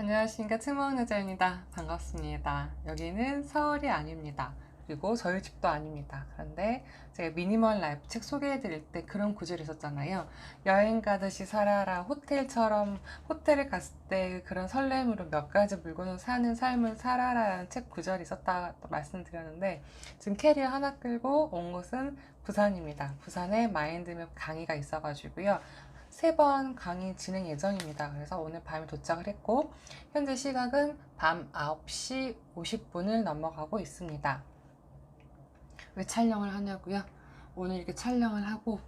안녕하십니까. 책먹여자입니다. 반갑습니다. 여기는 서울이 아닙니다. 그리고 저희 집도 아닙니다. 그런데 제가 미니멀 라이프 책 소개해 드릴 때 그런 구절이 있었잖아요. 여행 가듯이 살아라. 호텔처럼 호텔을 갔을 때 그런 설렘으로 몇 가지 물건을 사는 삶을 살아라 라는 책 구절이 있었다 말씀드렸는데 지금 캐리어 하나 끌고 온 곳은 부산입니다. 부산에 마인드맵 강의가 있어 가지고요 세 번 강의 진행 예정입니다. 그래서 오늘 밤에 도착을 했고 현재 시각은 밤 9시 50분을 넘어가고 있습니다. 왜 촬영을 하냐고요? 오늘 이렇게 촬영을 하고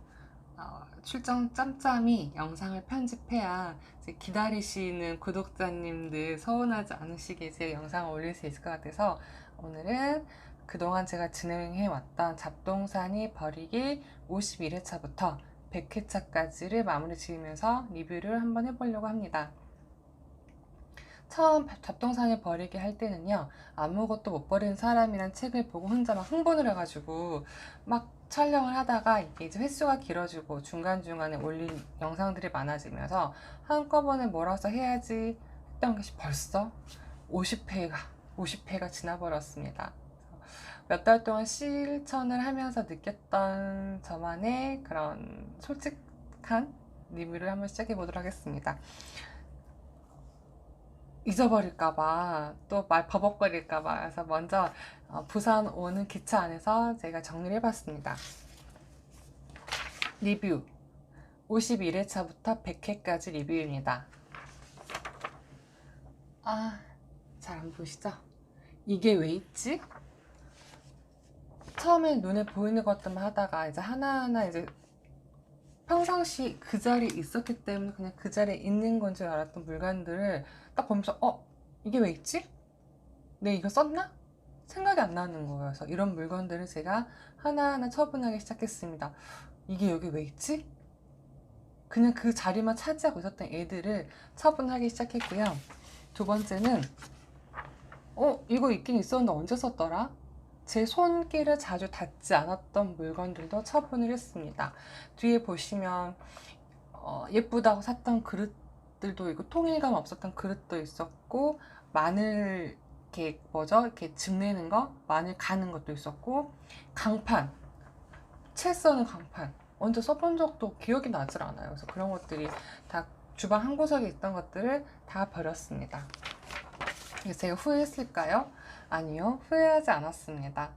어, 출장 짬짬이 영상을 편집해야 기다리시는 구독자님들 서운하지 않으시게 제 영상을 올릴 수 있을 것 같아서 오늘은 그동안 제가 진행해 왔던 잡동사니 버리기 51회차부터 100회차까지를 마무리 지으면서 리뷰를 한번 해보려고 합니다. 처음 잡동사니 버리기 할 때는요 아무것도 못 버리는 사람이란 책을 보고 혼자 막 흥분을 해가지고 막 촬영을 하다가 이게 이제 횟수가 길어지고 중간중간에 올린 영상들이 많아지면서 한꺼번에 몰아서 해야지 했던 것이 벌써 50회가 50회가 지나버렸습니다. 몇 달 동안 실천을 하면서 느꼈던 저만의 그런 솔직한 리뷰를 한번 시작해 보도록 하겠습니다. 잊어버릴까봐 또 말 버벅거릴까봐 그래서 먼저 어, 부산 오는 기차 안에서 제가 정리를 해봤습니다. 리뷰 51회차부터 100회까지 리뷰입니다. 아, 잘 안 보시죠? 이게 왜 있지? 처음에 눈에 보이는 것들만 하다가 이제 하나하나 이제 평상시 그 자리에 있었기 때문에 그냥 그 자리에 있는 건 줄 알았던 물건들을 딱 보면서 어? 이게 왜 있지? 내 이거 썼나? 생각이 안 나는 거예요. 그래서 이런 물건들을 제가 하나하나 처분하기 시작했습니다. 이게 여기 왜 있지? 그냥 그 자리만 차지하고 있었던 애들을 처분하기 시작했고요. 두 번째는 어? 이거 있긴 있었는데 언제 썼더라? 제 손길을 자주 닿지 않았던 물건들도 처분을 했습니다. 뒤에 보시면 어, 예쁘다고 샀던 그릇들도 있고 통일감 없었던 그릇도 있었고 마늘 이렇게 뭐죠? 이렇게 즙내는 거, 마늘 가는 것도 있었고 강판, 채 써는 강판 언제 써본 적도 기억이 나질 않아요. 그래서 그런 것들이 다 주방 한 구석에 있던 것들을 다 버렸습니다. 그래서 제가 후회했을까요? 아니요, 후회하지 않았습니다.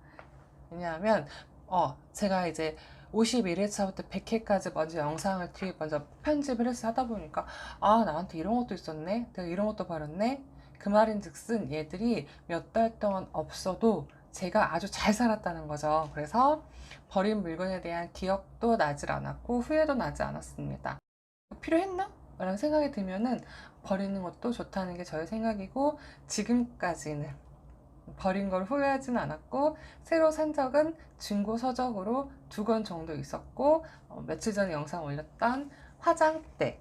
왜냐하면, 어, 제가 이제 51회차부터 100회까지 먼저 영상을 뒤에 먼저 편집을 해서 하다 보니까, 아, 나한테 이런 것도 있었네? 내가 이런 것도 버렸네? 그 말인 즉슨 얘들이 몇 달 동안 없어도 제가 아주 잘 살았다는 거죠. 그래서 버린 물건에 대한 기억도 나질 않았고, 후회도 나지 않았습니다. 필요했나? 라는 생각이 들면은 버리는 것도 좋다는 게 저의 생각이고 지금까지는 버린 걸 후회하진 않았고 새로 산 적은 중고 서적으로 두 권 정도 있었고 어, 며칠 전에 영상 올렸던 화장대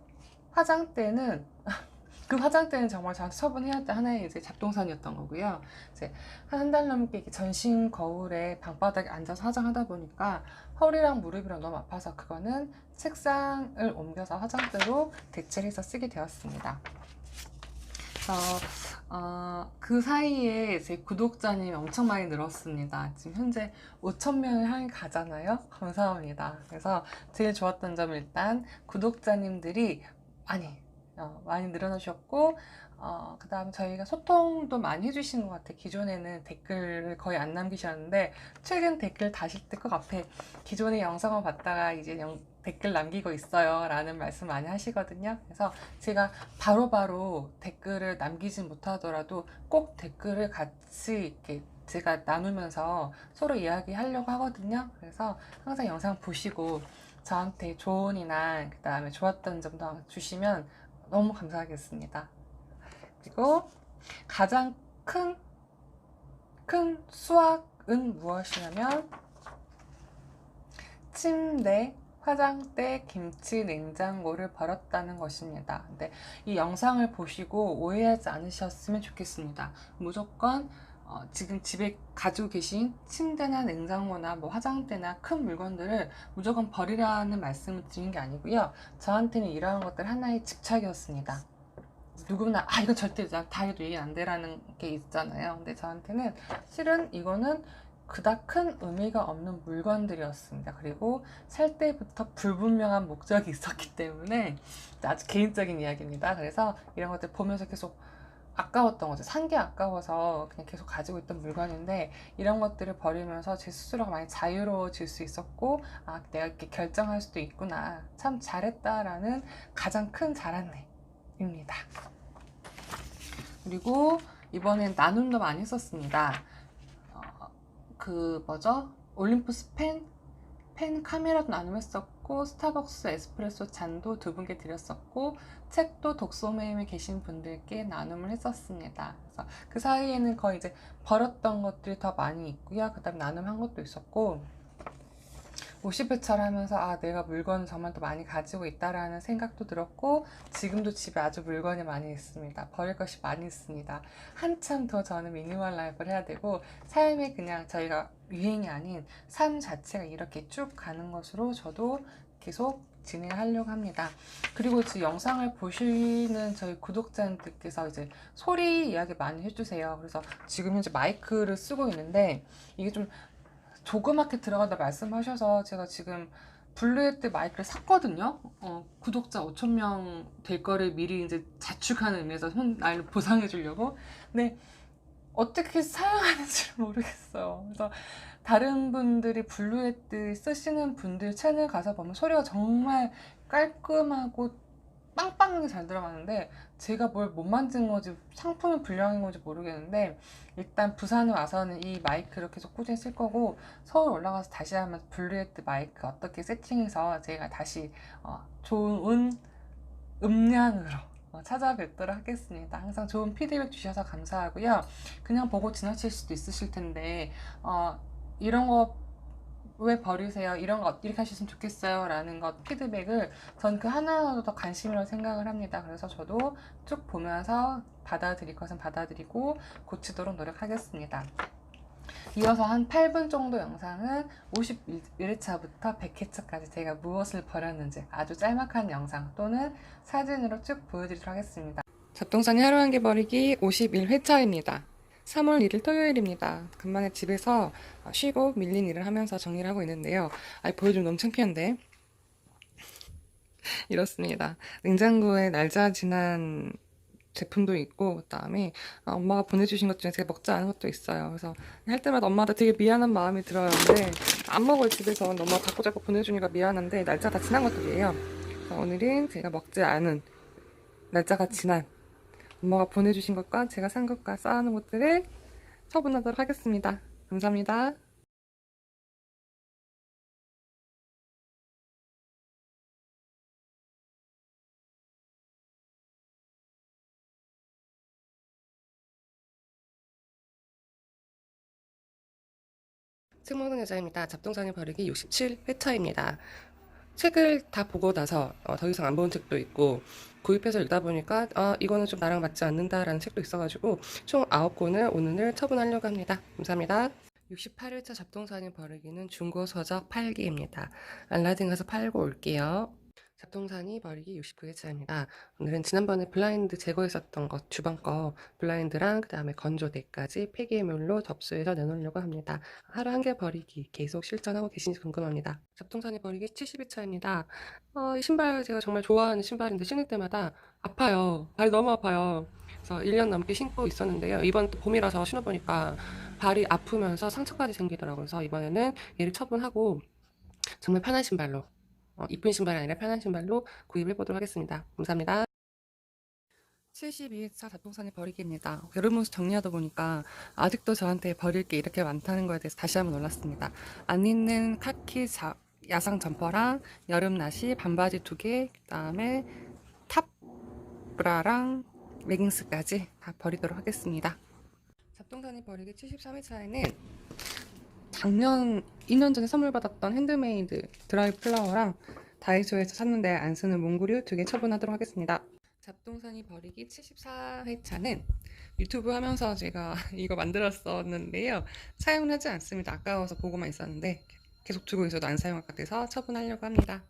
화장대는 그 화장대는 정말 잘 처분해야 될 하나의 이제 잡동산이었던 거고요. 이제 한 달 넘게 전신 거울에 방바닥에 앉아서 화장하다 보니까 허리랑 무릎이랑 너무 아파서 그거는 책상을 옮겨서 화장대로 대체를 해서 쓰게 되었습니다. 그래서 어, 그 사이에 제 구독자님이 엄청 많이 늘었습니다. 지금 현재 5,000명을 향해 가잖아요. 감사합니다. 그래서 제일 좋았던 점은 일단 구독자님들이 많이 어, 많이 늘어나셨고 어, 그 다음 저희가 소통도 많이 해주신 것 같아요. 기존에는 댓글을 거의 안 남기셨는데 최근 댓글 다실 때 꼭 앞에 기존의 영상을 봤다가 이제 영, 댓글 남기고 있어요 라는 말씀 많이 하시거든요. 그래서 제가 바로바로 바로 댓글을 남기진 못하더라도 꼭 댓글을 같이 이렇게 제가 나누면서 서로 이야기하려고 하거든요. 그래서 항상 영상 보시고 저한테 조언이나 그 다음에 좋았던 점도 주시면 너무 감사하겠습니다. 그리고 가장 큰, 큰 수확은 무엇이냐면 침대, 화장대, 김치, 냉장고를 버렸다는 것입니다. 근데 이 영상을 보시고 오해하지 않으셨으면 좋겠습니다. 무조건 어, 지금 집에 가지고 계신 침대나 냉장고나 뭐 화장대나 큰 물건들을 무조건 버리라는 말씀을 드린 게 아니고요. 저한테는 이러한 것들 하나의 집착이었습니다. 누구나 아 이건 절대 나 다이어트 얘기 안 돼라는 게 있잖아요. 근데 저한테는 실은 이거는 그닥 큰 의미가 없는 물건들이었습니다. 그리고 살 때부터 불분명한 목적이 있었기 때문에 아주 개인적인 이야기입니다. 그래서 이런 것들 보면서 계속 아까웠던 거죠. 산 게 아까워서 그냥 계속 가지고 있던 물건인데 이런 것들을 버리면서 제 스스로가 많이 자유로워질 수 있었고 아 내가 이렇게 결정할 수도 있구나 참 잘했다라는 가장 큰 자랑 입니다. 그리고 이번엔 나눔도 많이 썼습니다. 어, 그 뭐죠? 올림푸스 펜, 펜 카메라도 나눔했었고 스타벅스 에스프레소 잔도 두 분께 드렸었고 책도 독서 모임에 계신 분들께 나눔을 했었습니다. 그래서 그 사이에는 거의 이제 벌었던 것들이 더 많이 있고요. 그다음 나눔한 것도 있었고 50회차를 하면서 아 내가 물건을 정말 더 많이 가지고 있다라는 생각도 들었고 지금도 집에 아주 물건이 많이 있습니다. 버릴 것이 많이 있습니다. 한참 더 저는 미니멀 라이프를 해야 되고 삶이 그냥 저희가 유행이 아닌 삶 자체가 이렇게 쭉 가는 것으로 저도 계속 진행하려고 합니다. 그리고 지금 영상을 보시는 저희 구독자님들께서 이제 소리 이야기 많이 해주세요. 그래서 지금 현재 마이크를 쓰고 있는데 이게 좀 조그맣게 들어간다 말씀하셔서 제가 지금 블루에트 마이크를 샀거든요. 어, 구독자 5천 명 될 거를 미리 이제 자축하는 의미에서 손날 보상해 주려고. 근데 어떻게 사용하는지 모르겠어요. 그래서 다른 분들이 블루에트 쓰시는 분들 채널 가서 보면 소리가 정말 깔끔하고 빵빵하게 잘 들어가는데 제가 뭘 못 만든 건지 상품이 불량인 건지 모르겠는데 일단 부산에 와서는 이 마이크를 계속 꾸준히 쓸 거고 서울 올라가서 다시 한번 블루에트 마이크 어떻게 세팅해서 제가 다시 어, 좋은 음량으로 어, 찾아뵙도록 하겠습니다. 항상 좋은 피드백 주셔서 감사하고요. 그냥 보고 지나칠 수도 있으실 텐데 어, 이런 거 왜 버리세요? 이런 거 이렇게 하셨으면 좋겠어요. 라는 것 피드백을 전 그 하나하나도 더 관심이라고 생각을 합니다. 그래서 저도 쭉 보면서 받아들일 것은 받아들이고 고치도록 노력하겠습니다. 이어서 한 8분 정도 영상은 51회차부터 100회차까지 제가 무엇을 버렸는지 아주 짤막한 영상 또는 사진으로 쭉 보여드리도록 하겠습니다. 잡동사니 하루 한 개 버리기 51회차입니다. 3월 1일 토요일입니다. 간만에 집에서 쉬고 밀린 일을 하면서 정리를 하고 있는데요. 아, 보여주면 너무 창피한데. 이렇습니다. 냉장고에 날짜 지난 제품도 있고 그다음에 아, 엄마가 보내주신 것 중에 제가 먹지 않은 것도 있어요. 그래서 할 때마다 엄마한테 되게 미안한 마음이 들어요. 근데 안 먹을 집에서 엄마가 자꾸 자꾸 보내주니까 미안한데 날짜가 다 지난 것들이에요. 오늘은 제가 먹지 않은 날짜가 지난 엄마가 보내주신 것과 제가 산 것과 쌓아놓은 것들을 처분하도록 하겠습니다. 감사합니다. 책 먹는 여자입니다. 잡동사니 버리기 67회차입니다. 책을 다 보고 나서 어, 더 이상 안 본 책도 있고 구입해서 읽다 보니까 아 이거는 좀 나랑 맞지 않는다라는 책도 있어가지고 총 9권을 오늘 처분하려고 합니다. 감사합니다. 68회차 잡동사니 버리기는 중고 서적 8기입니다. 알라딘 가서 팔고 올게요. 잡동사니 버리기 69회차입니다. 오늘은 지난번에 블라인드 제거했었던 것, 주방 거 블라인드랑 그 다음에 건조대까지 폐기물로 접수해서 내놓으려고 합니다. 하루 한 개 버리기 계속 실천하고 계신지 궁금합니다. 잡동사니 버리기 70회차입니다. 어, 이 신발 제가 정말 좋아하는 신발인데 신을 때마다 아파요. 발이 너무 아파요. 그래서 1년 넘게 신고 있었는데요. 이번 또 봄이라서 신어보니까 발이 아프면서 상처까지 생기더라고요. 그래서 이번에는 얘를 처분하고 정말 편한 신발로 어, 이쁜 신발이 아니라 편한 신발로 구입해 보도록 하겠습니다. 감사합니다. 72회차 잡동사니 버리기입니다. 여러분 정리하다 보니까 아직도 저한테 버릴 게 이렇게 많다는 거에 대해서 다시 한번 놀랐습니다. 안 입는 카키 자, 야상 점퍼랑 여름 나시 반바지 두 개, 그다음에 탑 브라랑 레깅스까지 다 버리도록 하겠습니다. 잡동사니 버리기 73회 차에는 작년 2년 전에 선물 받았던 핸드메이드 드라이 플라워랑 다이소에서 샀는데 안 쓰는 몽구류 두 개 처분하도록 하겠습니다. 잡동사니 버리기 74회차는 유튜브 하면서 제가 이거 만들었었는데요. 사용하지 않습니다. 아까워서 보고만 있었는데 계속 두고 있어도 안 사용할 것 같아서 처분하려고 합니다.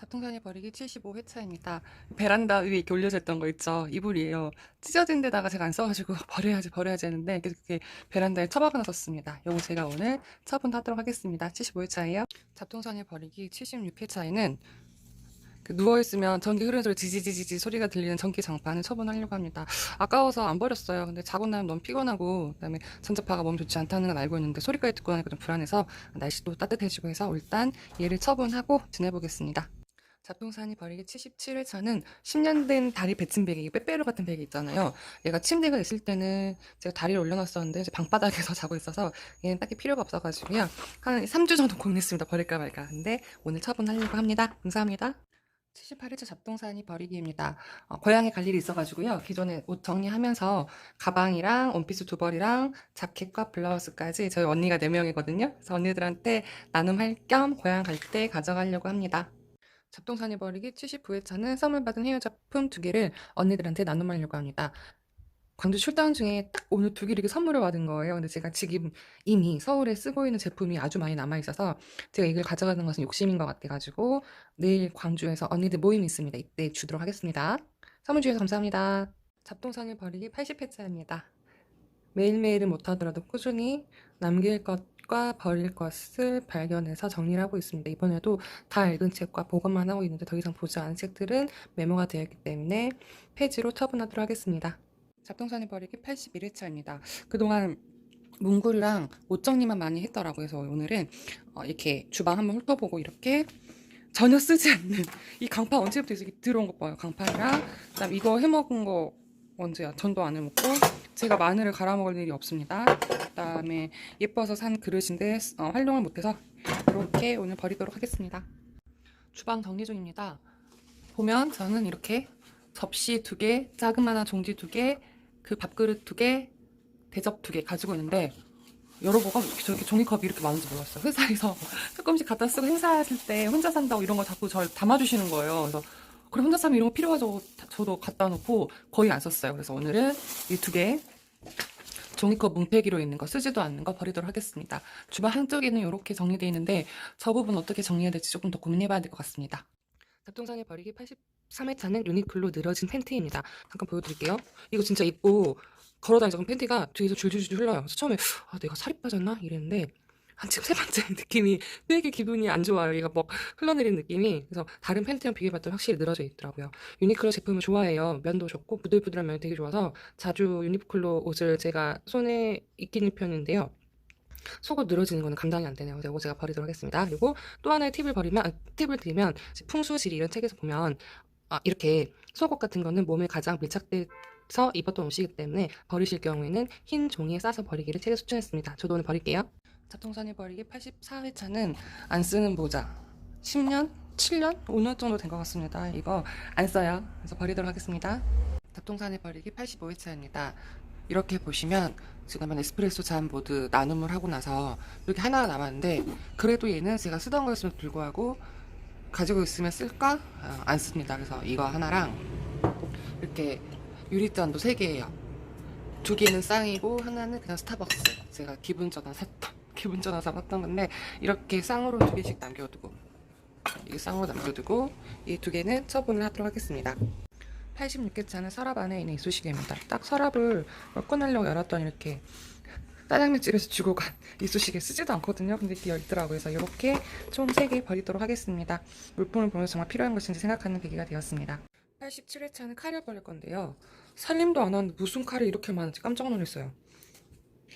잡통산이 버리기 75회차입니다. 베란다 위에 이렇게 올려져 있던 거 있죠? 이불이에요. 찢어진 데다가 제가 안 써가지고 버려야지 버려야지 했는데 이렇게 베란다에 처박아 놨었습니다. 요거 제가 오늘 처분하도록 하겠습니다. 75회차예요. 잡통산이 버리기 76회차에는 그 누워있으면 전기 흐르는 소리 지지지지지 소리가 들리는 전기 장판을 처분하려고 합니다. 아까워서 안 버렸어요. 근데 자고 나면 너무 피곤하고 그다음에 전자파가 몸 좋지 않다는 건 알고 있는데 소리까지 듣고 나니까 좀 불안해서 날씨도 따뜻해지고 해서 일단 얘를 처분하고 지내보겠습니다. 잡동산이 버리기 77회차는 10년 된 다리 받침 베개, 이 빼빼로 같은 베개 있잖아요. 얘가 침대가 있을 때는 제가 다리를 올려놨었는데 방바닥에서 자고 있어서 얘는 딱히 필요가 없어가지고요. 한 3주 정도 고민했습니다. 버릴까 말까. 근데 오늘 처분하려고 합니다. 감사합니다. 78회차 잡동산이 버리기입니다. 어, 고향에 갈 일이 있어가지고요. 기존에 옷 정리하면서 가방이랑 원피스 두 벌이랑 자켓과 블라우스까지 저희 언니가 4명이거든요. 그래서 언니들한테 나눔할 겸 고향 갈 때 가져가려고 합니다. 잡동산이 버리기 79회차는 선물 받은 해외 작품 두 개를 언니들한테 나눔하려고 합니다. 광주 출장 중에 딱 오늘 두 개를 이렇게 선물을 받은 거예요. 근데 제가 지금 이미 서울에 쓰고 있는 제품이 아주 많이 남아있어서 제가 이걸 가져가는 것은 욕심인 것 같아가지고 내일 광주에서 언니들 모임이 있습니다. 이때 주도록 하겠습니다. 선물 주셔서 감사합니다. 잡동산을 버리기 80회차입니다. 매일매일은 못하더라도 꾸준히 남길 것 과 버릴 것을 발견해서 정리를 하고 있습니다. 이번에도 다 읽은 책과 보관만 하고 있는데 더 이상 보지 않은 책들은 메모가 되어 있기 때문에 폐지로 처분하도록 하겠습니다. 잡동산을 버리기 81회차입니다. 그동안 문구랑 옷 정리만 많이 했더라고요. 그래서 오늘은 어, 이렇게 주방 한번 훑어보고 이렇게 전혀 쓰지 않는 이 강판 언제부터 이렇게 들어온 거 봐요. 강판이랑 그다음 이거 해먹은 거 언제야? 전도 안 해먹고 제가 마늘을 갈아 먹을 일이 없습니다. 그다음에 예뻐서 산 그릇인데 어, 활용을 못해서 이렇게 오늘 버리도록 하겠습니다. 주방 정리 중입니다. 보면 저는 이렇게 접시 두 개, 자그마한 종지 두 개, 그 밥그릇 두 개, 대접 두 개 가지고 있는데 열어보고 저렇게 종이컵이 이렇게 많은지 몰랐어요. 회사에서 조금씩 갖다 쓰고 행사하실 때 혼자 산다고 이런 거 자꾸 절 담아주시는 거예요. 그래서 그래 혼자 사면 이런 거 필요하죠. 저도 갖다 놓고 거의 안 썼어요. 그래서 오늘은 이 두 개 종이컵 뭉태기로 있는 거 쓰지도 않는 거 버리도록 하겠습니다. 주방 한쪽에는 이렇게 정리되어 있는데 저 부분 어떻게 정리해야 될지 조금 더 고민해봐야 될 것 같습니다. 잡동산에 버리기 83회차는 유니클로 늘어진 팬티입니다. 잠깐 보여드릴게요. 이거 진짜 입고 걸어다니던 팬티가 뒤에서 줄줄줄 흘러요. 그래서 처음에 아 내가 살이 빠졌나 이랬는데 한 지금 세 번째 느낌이 되게 기분이 안 좋아요. 얘가 막 흘러내리는 느낌이. 그래서 다른 팬티랑 비교해봤더니 확실히 늘어져 있더라고요. 유니클로 제품을 좋아해요. 면도 좋고 부들부들한 면이 되게 좋아서 자주 유니클로 옷을 제가 손에 입기는 편인데요. 속옷 늘어지는 거는 감당이 안 되네요. 이거 제가 버리도록 하겠습니다. 그리고 또 하나의 팁을 버리면 아, 팁을 드리면 풍수지리 이런 책에서 보면 아, 이렇게 속옷 같은 거는 몸에 가장 밀착돼 서 입었던 옷이기 때문에 버리실 경우에는 흰 종이에 싸서 버리기를 책에 추천했습니다. 저도 오늘 버릴게요. 자동산이 버리기 84회차는 안 쓰는 모자 10년? 7년? 5년 정도 된 것 같습니다. 이거 안 써요. 그래서 버리도록 하겠습니다. 잡동산에 버리기 85회차입니다. 이렇게 보시면 지금 에스프레소 잔 모두 나눔을 하고 나서 이렇게 하나가 남았는데 그래도 얘는 제가 쓰던 거였음에도 불구하고 가지고 있으면 쓸까? 어, 안 씁니다. 그래서 이거 하나랑 이렇게 유리잔도 3개예요. 두 개는 쌍이고 하나는 그냥 스타벅스. 제가 기분 전화 샀던 기분 전화서 샀던 건데 이렇게 쌍으로 두 개씩 남겨두고 이게 쌍으로 남겨두고 이 두 개는 처분을 하도록 하겠습니다. 86개차는 서랍 안에 있는 이쑤시개입니다. 딱 서랍을 꺼내려고 열었더니 이렇게 짜장면 집에서 주고 간 이쑤시개 쓰지도 않거든요. 근데 이렇게 열더라고요. 그래서 이렇게 총 3개 버리도록 하겠습니다. 물품을 보면서 정말 필요한 것인지 생각하는 계기가 되었습니다. 87회차는 칼을 버릴 건데요. 살림도 안 하는데 무슨 칼이 이렇게 많은지 깜짝 놀랐어요.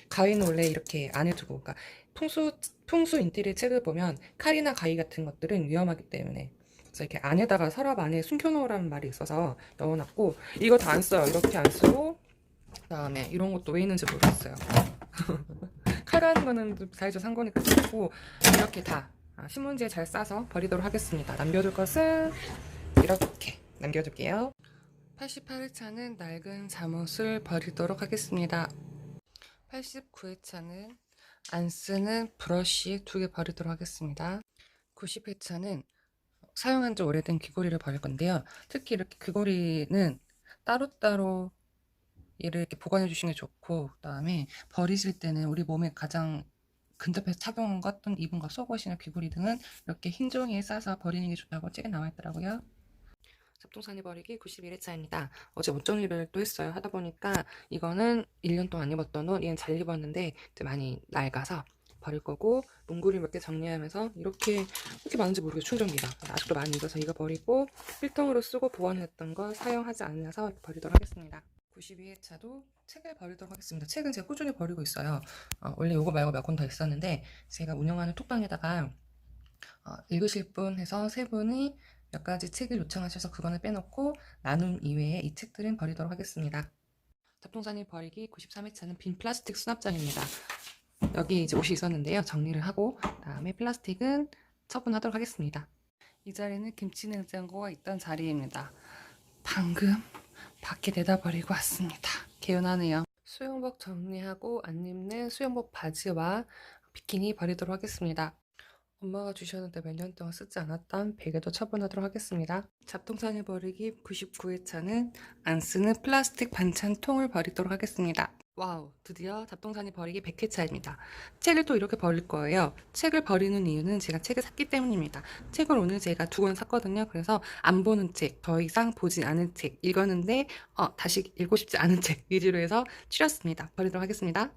가위는 원래 이렇게 안에 두고, 그러니까 풍수, 풍수 인테리어 책을 보면 칼이나 가위 같은 것들은 위험하기 때문에 그래서 이렇게 안에다가 서랍 안에 숨겨놓으라는 말이 있어서 넣어놨고 이거 다 안 써요. 이렇게 안 쓰고 그다음에 이런 것도 왜 있는지 모르겠어요. 칼라는 거는 사이즈 산 거니까 쓰고 이렇게 다 아, 신문지에 잘 싸서 버리도록 하겠습니다. 남겨둘 것은 이렇게 남겨둘게요. 88회차는 낡은 잠옷을 버리도록 하겠습니다. 89회차는 안 쓰는 브러쉬 두개 버리도록 하겠습니다. 90회차는 사용한 지 오래된 귀걸이를 버릴 건데요. 특히 이렇게 귀걸이는 따로따로 얘를 이렇게 보관해 주시는 게 좋고 그다음에 버리실 때는 우리 몸에 가장 근접해서 착용한 것 입은 것, 속옷이나 귀걸이 등은 이렇게 흰 종이에 싸서 버리는 게 좋다고 책에 나와 있더라고요. 잡동사니 버리기 91회차입니다. 어제 옷 정리를 또 했어요. 하다 보니까 이거는 1년 동안 안 입었던 옷, 얘는 잘 입었는데 이제 많이 낡아서 버릴 거고 몽골이 몇개 정리하면서 이렇게 이렇게 많은지 모르겠어요. 충전기가 아직도 많이 익어서 이거 버리고 필통으로 쓰고 보관했던 거 사용하지 않아서 버리도록 하겠습니다. 92회차도 책을 버리도록 하겠습니다. 책은 제가 꾸준히 버리고 있어요. 어, 원래 이거 말고 몇 권 더 있었는데 제가 운영하는 톡방에다가 어, 읽으실 분 해서 세 분이 몇 가지 책을 요청하셔서 그거는 빼놓고 나눔 이외에 이 책들은 버리도록 하겠습니다. 잡동사니 버리기 93회차는 빈 플라스틱 수납장입니다. 여기 이제 옷이 있었는데요. 정리를 하고 다음에 플라스틱은 처분하도록 하겠습니다. 이 자리는 김치 냉장고가 있던 자리입니다. 방금 밖에 내다 버리고 왔습니다. 개운하네요. 수영복 정리하고 안 입는 수영복 바지와 비키니 버리도록 하겠습니다. 엄마가 주셨는데 몇 년 동안 쓰지 않았던 베개도 처분하도록 하겠습니다. 잡동사니 버리기 99회 차는 안 쓰는 플라스틱 반찬 통을 버리도록 하겠습니다. 와우, 드디어 잡동사니 버리기 100회 차입니다. 책을 또 이렇게 버릴 거예요. 책을 버리는 이유는 제가 책을 샀기 때문입니다. 책을 오늘 제가 두 권 샀거든요. 그래서 안 보는 책, 더 이상 보지 않은 책, 읽었는데 어, 다시 읽고 싶지 않은 책 위주로 해서 추렸습니다. 버리도록 하겠습니다.